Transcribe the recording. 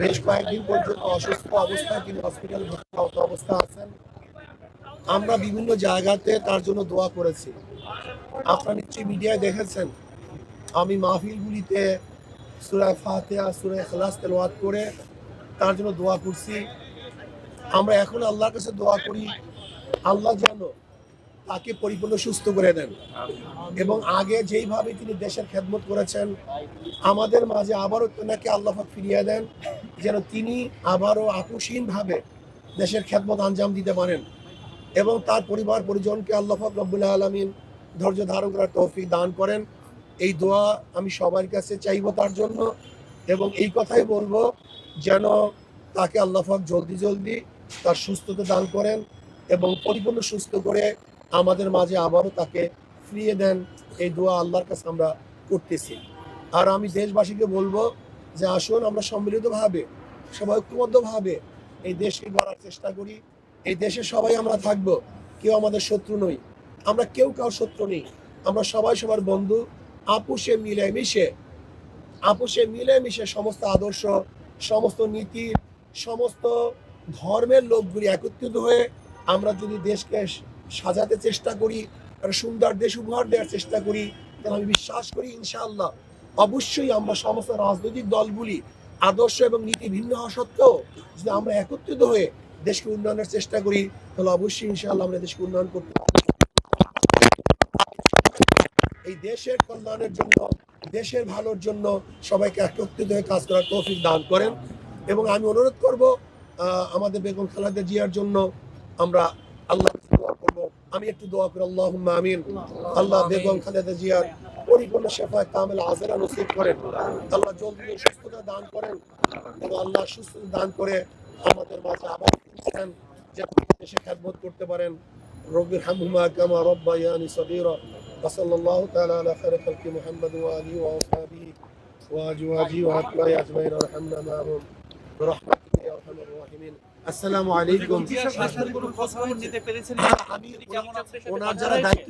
বেশ কয়েকদিন পর্যন্ত অসুস্থ অবস্থায় তিনি হসপিটালে ভর্তি অবস্থা আছেন। আমরা বিভিন্ন জায়গাতে তার জন্য দোয়া করেছি। আপনারা নিশ্চয়ই মিডিয়ায় দেখেছেন, আমি মাহফিলগুলিতে সুরায় ফাতেহা সুরায় খালাস তেলাওয়াত করে তার জন্য দোয়া করছি। আমরা এখন আল্লাহর কাছে দোয়া করি, আল্লাহ যেন তাকে পরিপূর্ণ সুস্থ করে দেন। এবং আগে যেইভাবে তিনি দেশের খেদমত করেছেন আমাদের মাঝে আবারও তেনাকে আল্লাহাক ফিরিয়ে দেন যেন তিনি আবারও আকস্মিকভাবে দেশের খেদমত আঞ্জাম দিতে পারেন এবং তার পরিবার পরিজনকে আল্লাহ পাক রব্বুল্লাহ আলমিন ধৈর্য ধারণ করার তৌফিক দান করেন। এই দোয়া আমি সবার কাছে চাইব তার জন্য এবং এই কথাই বলব যেন তাকে আল্লাহাক জলদি জলদি তার সুস্থতা দান করেন এবং পরিপূর্ণ সুস্থ করে আমাদের মাঝে আবারও তাকে ফিরিয়ে দেন। এই দোয়া আল্লাহর কাছে আমরা করতেছি। আর আমি দেশবাসীকে বলব যে আসুন আমরা সম্মিলিতভাবে, সবাই ঐক্যবদ্ধভাবে এই দেশকে গড়ার চেষ্টা করি। এই দেশে সবাই আমরা থাকব, কেউ আমাদের শত্রু নই। আমরা কেউ কাউ শত্রু নেই। আমরা সবাই সবার বন্ধু। আপুষে মিলে মিশে আপুষে মিলে মিশে সমস্ত আদর্শ, সমস্ত নীতি, সমস্ত ধর্মের লোকগুলি একত্রিত হয়ে আমরা যদি দেশকে সাজাতে চেষ্টা করি, একটা সুন্দর দেশ উপহার দেওয়ার চেষ্টা করি আমি বিশ্বাস করি ইনশাআল্লাহ অবশ্যই আমরা সমস্ত রাজনৈতিক দলগুলি আদর্শ এবং নীতি ভিন্ন হওয়া সত্ত্বেও যদি আমরা একত্রিত হয়ে দেশকে উন্নয়নের চেষ্টা করি, তাহলে অবশ্যই ইনশাআল্লাহ আমরা দেশকে উন্নয়ন করতে। এই দেশের কল্যাণের জন্য, দেশের ভালোর জন্য সবাইকে একত্রিত হয়ে কাজ করার তৌফিক দান করেন এবং আমি অনুরোধ করব আমাদের বেগম খালেদা জিয়ার জন্য আমরা আমি একটু দোয়া করি আল্লাহ আমিন আল্লাহ বেগম খালেদা জিয়ার পরিপূর্ণ শেফায় কামেল আজেরা নসিব করেন আল্লাহ জলদি সুস্থতা দান করেন এবং আল্লাহ সুস্থতা দান করে আমাদের মাঝে আবার ফিরিয়েছেন যে দেশে খেদমত করতে পারেন রবির হামহুমা কামা রব্বায়ানি সগীরা وصلى الله تعالى على خير خلق محمد وآله وأصحابه وأزواجه وأتباعه أجمعين وارحمنا معهم برحمتك يا أرحم الراحمين আসসালামু আলাইকুম। আমি ওনার যারা দায়িত্ব